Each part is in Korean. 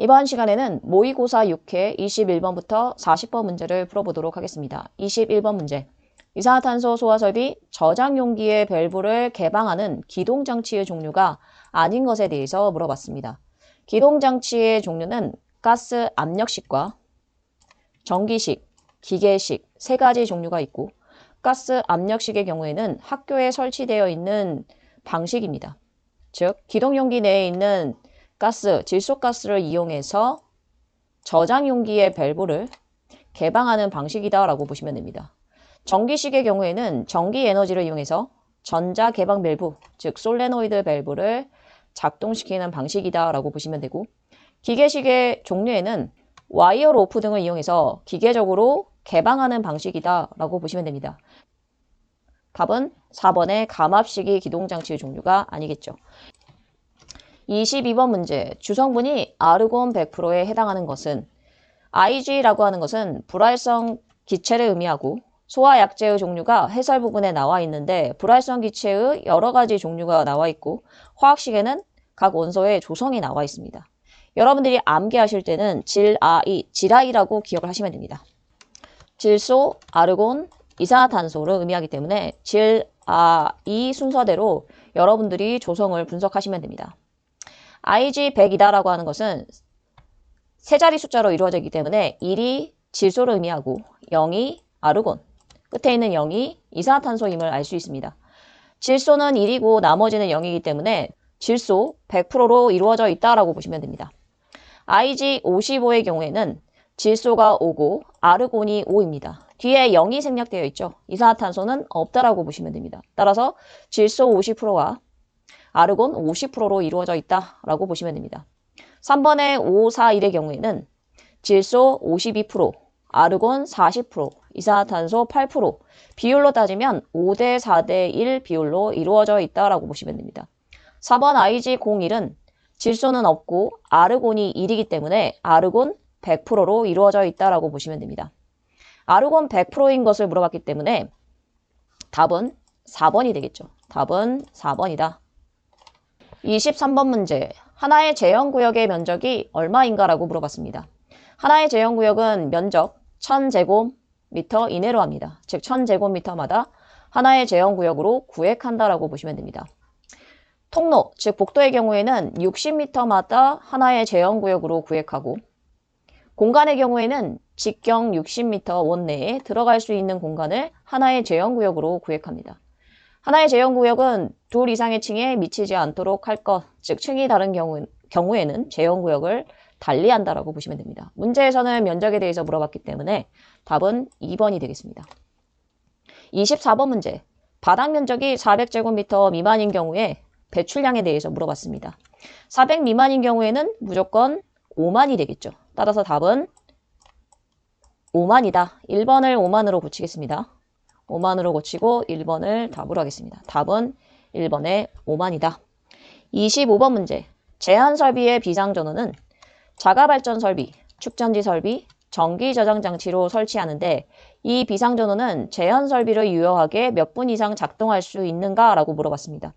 이번 시간에는 모의고사 6회 21번부터 40번 문제를 풀어보도록 하겠습니다. 21번 문제. 이산화탄소 소화설비 저장 용기의 밸브를 개방하는 기동장치의 종류가 아닌 것에 대해서 물어봤습니다. 기동장치의 종류는 가스 압력식과 전기식, 기계식 세 가지 종류가 있고 가스 압력식의 경우에는 학교에 설치되어 있는 방식입니다. 즉, 기동용기 내에 있는 가스, 질소가스를 이용해서 저장 용기의 밸브를 개방하는 방식이다라고 보시면 됩니다. 전기식의 경우에는 전기 에너지를 이용해서 전자 개방 밸브, 즉 솔레노이드 밸브를 작동시키는 방식이다라고 보시면 되고 기계식의 종류에는 와이어 로프 등을 이용해서 기계적으로 개방하는 방식이다라고 보시면 됩니다. 답은 4번의 감압식이 기동장치의 종류가 아니겠죠. 22번 문제. 주성분이 아르곤 100%에 해당하는 것은 Ig라고 하는 것은 불활성 기체를 의미하고 소화약제의 종류가 해설 부분에 나와 있는데 불활성 기체의 여러 가지 종류가 나와 있고 화학식에는 각 원소의 조성이 나와 있습니다. 여러분들이 암기하실 때는 질아이, 질아이라고 기억을 하시면 됩니다. 질소, 아르곤, 이산화탄소를 의미하기 때문에 질아이 순서대로 여러분들이 조성을 분석하시면 됩니다. IG100이다라고 하는 것은 세 자리 숫자로 이루어져 있기 때문에 1이 질소를 의미하고 0이 아르곤, 끝에 있는 0이 이산화탄소임을 알 수 있습니다. 질소는 1이고 나머지는 0이기 때문에 질소 100%로 이루어져 있다라고 보시면 됩니다. IG55의 경우에는 질소가 5고 아르곤이 5입니다. 뒤에 0이 생략되어 있죠. 이산화탄소는 없다라고 보시면 됩니다. 따라서 질소 50%와 아르곤 50%로 이루어져 있다라고 보시면 됩니다. 3번의 541의 경우에는 질소 52%, 아르곤 40%, 이산화탄소 8% 비율로 따지면 5대 4대 1 비율로 이루어져 있다라고 보시면 됩니다. 4번 IG01은 질소는 없고 아르곤이 1이기 때문에 아르곤 100%로 이루어져 있다라고 보시면 됩니다. 아르곤 100%인 것을 물어봤기 때문에 답은 4번이 되겠죠. 답은 4번이다. 23번 문제. 하나의 제형구역의 면적이 얼마인가라고 물어봤습니다. 하나의 제형구역은 면적 1000제곱미터 이내로 합니다. 즉 1000제곱미터마다 하나의 제형구역으로 구획한다라고 보시면 됩니다. 통로, 즉 복도의 경우에는 60m마다 하나의 제형구역으로 구획하고 공간의 경우에는 직경 60m 원 내에 들어갈 수 있는 공간을 하나의 제형구역으로 구획합니다. 하나의 제형구역은 둘 이상의 층에 미치지 않도록 할 것, 즉 층이 다른 경우, 경우에는 제형구역을 달리한다라고 보시면 됩니다. 문제에서는 면적에 대해서 물어봤기 때문에 답은 2번이 되겠습니다. 24번 문제. 바닥 면적이 400제곱미터 미만인 경우에 배출량에 대해서 물어봤습니다. 400 미만인 경우에는 무조건 5만이 되겠죠. 따라서 답은 5만이다. 1번을 5만으로 고치겠습니다. 5만으로 고치고 1번을 답으로 하겠습니다. 답은 1번의 5만이다. 25번 문제. 제한 설비의 비상 전원은 자가 발전 설비, 축전지 설비, 전기 저장 장치로 설치하는데 이 비상 전원은 제한 설비를 유효하게 몇 분 이상 작동할 수 있는가라고 물어봤습니다.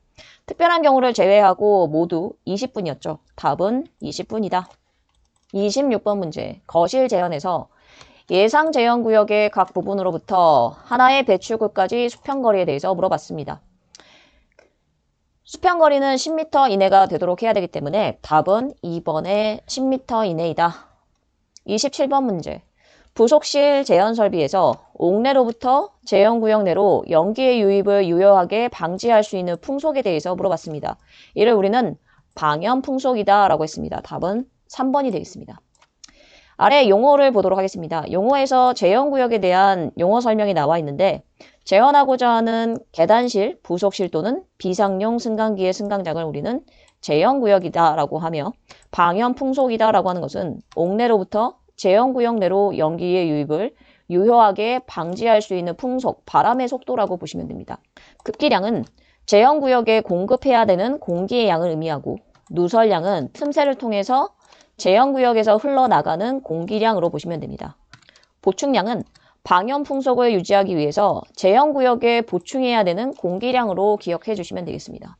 특별한 경우를 제외하고 모두 20분이었죠. 답은 20분이다. 26번 문제. 거실 제한에서 예상 제한 구역의 각 부분으로부터 하나의 배출구까지 수평거리에 대해서 물어봤습니다. 수평거리는 10m 이내가 되도록 해야 되기 때문에 답은 2번의 10m 이내이다. 27번 문제. 부속실 제한 설비에서 옥내로부터 제형구역 내로 연기의 유입을 유효하게 방지할 수 있는 풍속에 대해서 물어봤습니다. 이를 우리는 방염 풍속이다 라고 했습니다. 답은 3번이 되겠습니다. 아래 용어를 보도록 하겠습니다. 용어에서 제형구역에 대한 용어 설명이 나와 있는데 재현하고자 하는 계단실, 부속실 또는 비상용 승강기의 승강장을 우리는 제형구역이다라고 하며 방염 풍속이다라고 하는 것은 옥내로부터 제형구역 내로 연기의 유입을 유효하게 방지할 수 있는 풍속, 바람의 속도라고 보시면 됩니다. 급기량은 제형구역에 공급해야 되는 공기의 양을 의미하고 누설량은 틈새를 통해서 제형구역에서 흘러나가는 공기량으로 보시면 됩니다. 보충량은 방염 풍속을 유지하기 위해서 제형구역에 보충해야 되는 공기량으로 기억해 주시면 되겠습니다.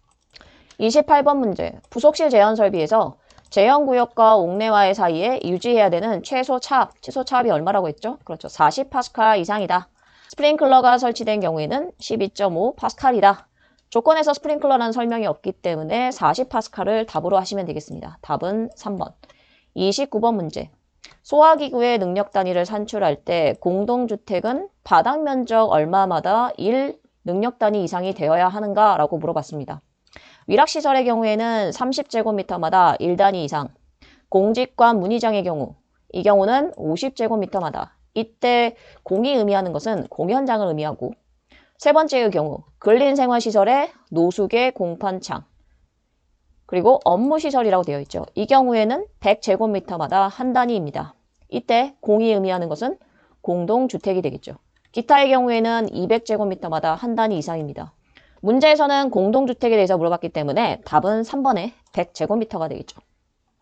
28번 문제. 부속실 제한 설비에서 제형 구역과 옥내와의 사이에 유지해야 되는 최소 차압, 최소 차압이 얼마라고 했죠? 그렇죠. 40 파스칼 이상이다. 스프링클러가 설치된 경우에는 12.5 파스칼이다. 조건에서 스프링클러라는 설명이 없기 때문에 40 파스칼을 답으로 하시면 되겠습니다. 답은 3번. 29번 문제. 소화기구의 능력 단위를 산출할 때 공동주택은 바닥 면적 얼마마다 1 능력 단위 이상이 되어야 하는가? 라고 물어봤습니다. 위락시설의 경우에는 30제곱미터마다 1단위 이상, 공직관 문의장의 경우, 이 경우는 50제곱미터마다 이때 공이 의미하는 것은 공연장을 의미하고 세 번째의 경우 근린생활시설의 노숙의 공판창 그리고 업무 시설이라고 되어 있죠. 이 경우에는 100제곱미터마다 한 단위입니다. 이때 공이 의미하는 것은 공동주택이 되겠죠. 기타의 경우에는 200제곱미터마다 한 단위 이상입니다. 문제에서는 공동주택에 대해서 물어봤기 때문에 답은 3번에 100제곱미터가 되겠죠.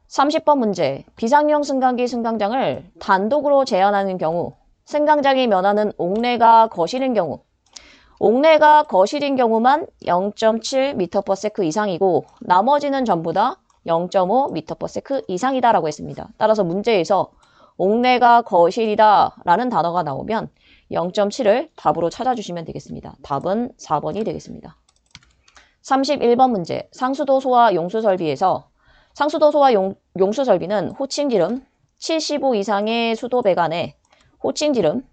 30번 문제. 비상용 승강기 승강장을 단독으로 제한하는 경우 승강장이 면하는 옥내가 거실인 경우 옥내가 거실인 경우만 0.7m/s 이상이고 나머지는 전부 다 0.5m/s 이상이다라고 했습니다. 따라서 문제에서 옥내가 거실이다 라는 단어가 나오면 0.7을 답으로 찾아주시면 되겠습니다. 답은 4번이 되겠습니다. 31번 문제. 상수도 소와 용수 설비에서 상수도 소와 용, 용수 설비는 호칭 지름 75 이상의 수도 배관에 호칭 지름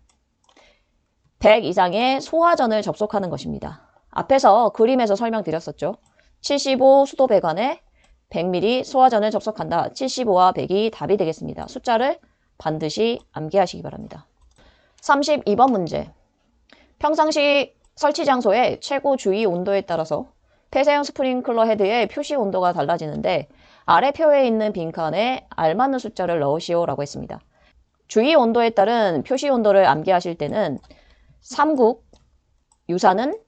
100 이상의 소화전을 접속하는 것입니다. 앞에서 그림에서 설명드렸었죠. 75 수도 배관에 100mm 소화전을 접속한다. 75와 100이 답이 되겠습니다. 숫자를 반드시 암기하시기 바랍니다. 32번 문제. 평상시 설치 장소의 최고 주의 온도에 따라서 폐쇄형 스프링클러 헤드의 표시 온도가 달라지는데 아래 표에 있는 빈칸에 알맞는 숫자를 넣으시오라고 했습니다. 주의 온도에 따른 표시 온도를 암기하실 때는 삼국 유사는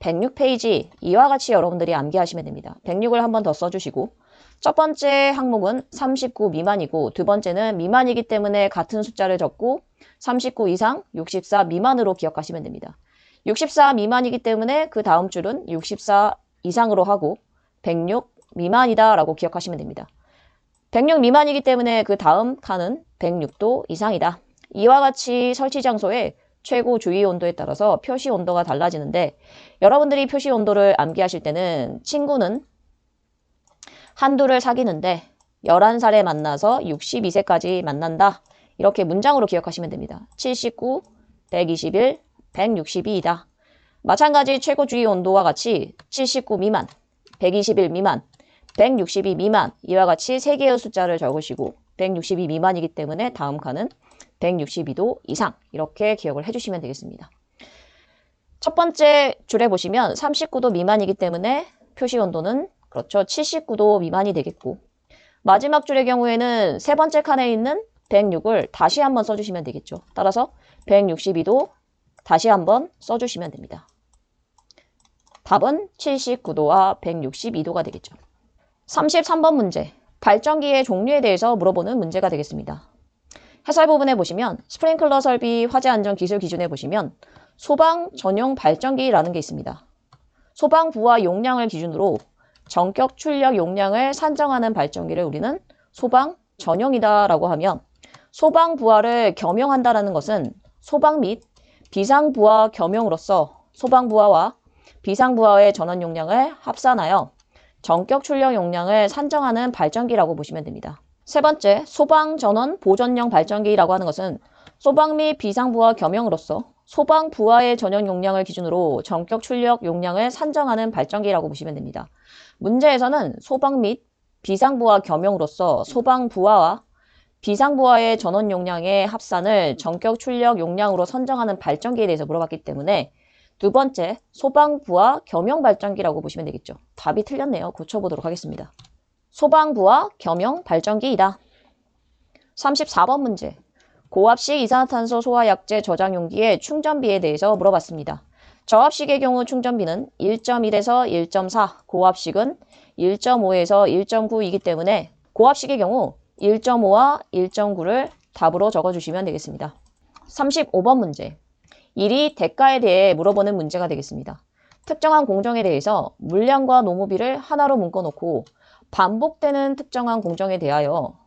106페이지 이와 같이 여러분들이 암기하시면 됩니다. 106을 한 번 더 써주시고 첫 번째 항목은 39 미만이고 두 번째는 미만이기 때문에 같은 숫자를 적고 39 이상, 64 미만으로 기억하시면 됩니다. 64 미만이기 때문에 그 다음 줄은 64 이상으로 하고 106 미만이다 라고 기억하시면 됩니다. 106 미만이기 때문에 그 다음 칸은 106도 이상이다. 이와 같이 설치 장소의 최고 주의 온도에 따라서 표시 온도가 달라지는데 여러분들이 표시 온도를 암기하실 때는 친구는 한두를 사귀는데 11살에 만나서 62세까지 만난다. 이렇게 문장으로 기억하시면 됩니다. 79, 121, 162이다. 마찬가지 최고 주의 온도와 같이 79 미만, 121 미만, 162 미만 이와 같이 세 개의 숫자를 적으시고 162 미만이기 때문에 다음 칸은 162도 이상 이렇게 기억을 해주시면 되겠습니다. 첫 번째 줄에 보시면 39도 미만이기 때문에 표시 온도는 그렇죠 79도 미만이 되겠고 마지막 줄의 경우에는 세 번째 칸에 있는 106을 다시 한번 써주시면 되겠죠. 따라서 162도 다시 한번 써주시면 됩니다. 답은 79도와 162도가 되겠죠. 33번 문제. 발전기의 종류에 대해서 물어보는 문제가 되겠습니다. 해설 부분에 보시면 스프링클러 설비 화재 안전 기술 기준에 보시면 소방 전용 발전기라는 게 있습니다. 소방 부하 용량을 기준으로 전격 출력 용량을 산정하는 발전기를 우리는 소방 전용이다라고 하면 소방 부하를 겸용한다라는 것은 소방 및 비상 부하 겸용으로서 소방 부하와 비상 부하의 전원 용량을 합산하여 전격 출력 용량을 산정하는 발전기라고 보시면 됩니다. 세 번째, 소방 전원 보전용 발전기라고 하는 것은 소방 및 비상 부하 겸용으로서 소방 부하의 전원 용량을 기준으로 전격 출력 용량을 산정하는 발전기라고 보시면 됩니다. 문제에서는 소방 및 비상 부하 겸용으로서 소방 부하와 비상 부하의 전원 용량의 합산을 전격 출력 용량으로 선정하는 발전기에 대해서 물어봤기 때문에 두 번째, 소방부와 겸용 발전기라고 보시면 되겠죠. 답이 틀렸네요. 고쳐보도록 하겠습니다. 소방부와 겸용 발전기이다. 34번 문제. 고압식 이산화탄소 소화약제 저장 용기의 충전비에 대해서 물어봤습니다. 저압식의 경우 충전비는 1.1에서 1.4, 고압식은 1.5에서 1.9이기 때문에 고압식의 경우 1.5와 1.9를 답으로 적어주시면 되겠습니다. 35번 문제. 일이 대가에 대해 물어보는 문제가 되겠습니다. 특정한 공정에 대해서 물량과 노무비를 하나로 묶어놓고 반복되는 특정한 공정에 대하여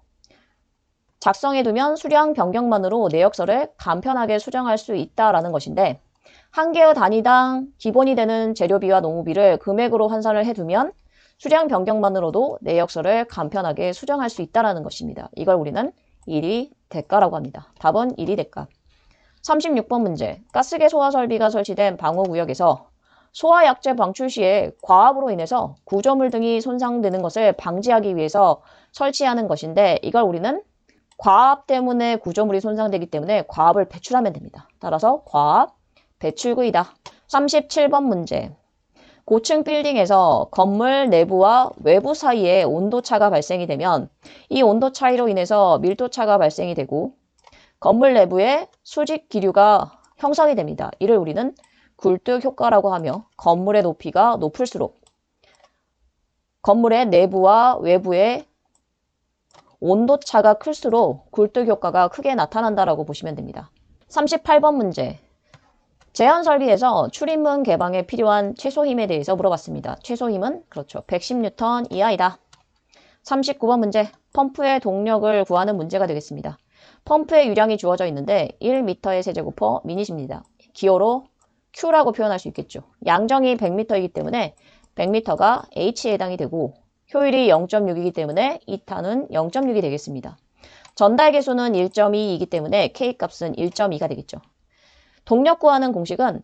작성해두면 수량 변경만으로 내역서를 간편하게 수정할 수 있다라는 것인데 한 개의 단위당 기본이 되는 재료비와 농우비를 금액으로 환산을 해두면 수량 변경만으로도 내역서를 간편하게 수정할 수 있다라는 것입니다. 이걸 우리는 1위 대가라고 합니다. 답은 1위 대가. 36번 문제. 가스계 소화 설비가 설치된 방호구역에서 소화약제 방출 시에 과압으로 인해서 구조물 등이 손상되는 것을 방지하기 위해서 설치하는 것인데 이걸 우리는 과압 때문에 구조물이 손상되기 때문에 과압을 배출하면 됩니다. 따라서 과압 배출구이다. 37번 문제. 고층 빌딩에서 건물 내부와 외부 사이에 온도차가 발생이 되면 이 온도 차이로 인해서 밀도차가 발생이 되고 건물 내부에 수직 기류가 형성이 됩니다. 이를 우리는 굴뚝 효과라고 하며 건물의 높이가 높을수록 건물의 내부와 외부의 온도차가 클수록 굴뚝 효과가 크게 나타난다라고 보시면 됩니다. 38번 문제. 제한 설비에서 출입문 개방에 필요한 최소 힘에 대해서 물어봤습니다. 최소 힘은 그렇죠. 110N 이하이다. 39번 문제. 펌프의 동력을 구하는 문제가 되겠습니다. 펌프의 유량이 주어져 있는데 1m의 세제곱퍼 미닛입니다. 기호로 Q라고 표현할 수 있겠죠. 양정이 100m이기 때문에 100m가 H에 해당이 되고 효율이 0.6이기 때문에 2타는 0.6이 되겠습니다. 전달 계수는 1.2이기 때문에 K 값은 1.2가 되겠죠. 동력 구하는 공식은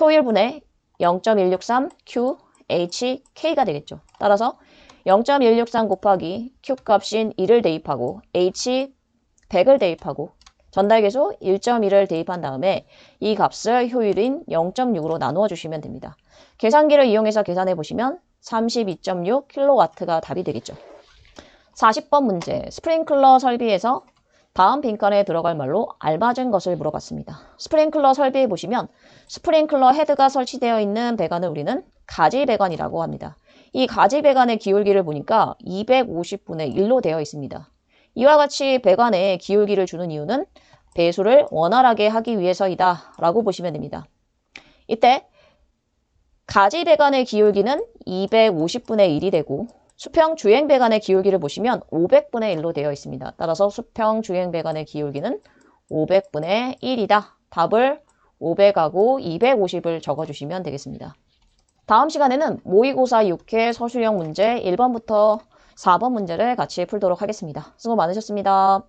효율분의 0.163 Q, H, K가 되겠죠. 따라서 0.163 곱하기 Q 값인 2를 대입하고 H 100을 대입하고 전달계수 1.1을 대입한 다음에 이 값을 효율인 0.6으로 나누어 주시면 됩니다. 계산기를 이용해서 계산해 보시면 32.6kW가 답이 되겠죠. 40번 문제 스프링클러 설비에서 다음 빈칸에 들어갈 말로 알맞은 것을 물어봤습니다. 스프링클러 설비에 보시면 스프링클러 헤드가 설치되어 있는 배관을 우리는 가지 배관이라고 합니다. 이 가지 배관의 기울기를 보니까 250분의 1로 되어 있습니다. 이와 같이 배관에 기울기를 주는 이유는 배수를 원활하게 하기 위해서이다 라고 보시면 됩니다. 이때 가지 배관의 기울기는 250분의 1이 되고 수평 주행 배관의 기울기를 보시면 500분의 1로 되어 있습니다. 따라서 수평 주행 배관의 기울기는 500분의 1이다. 답을 500하고 250을 적어주시면 되겠습니다. 다음 시간에는 모의고사 6회 서술형 문제 1번부터 4번 문제를 같이 풀도록 하겠습니다. 수고 많으셨습니다.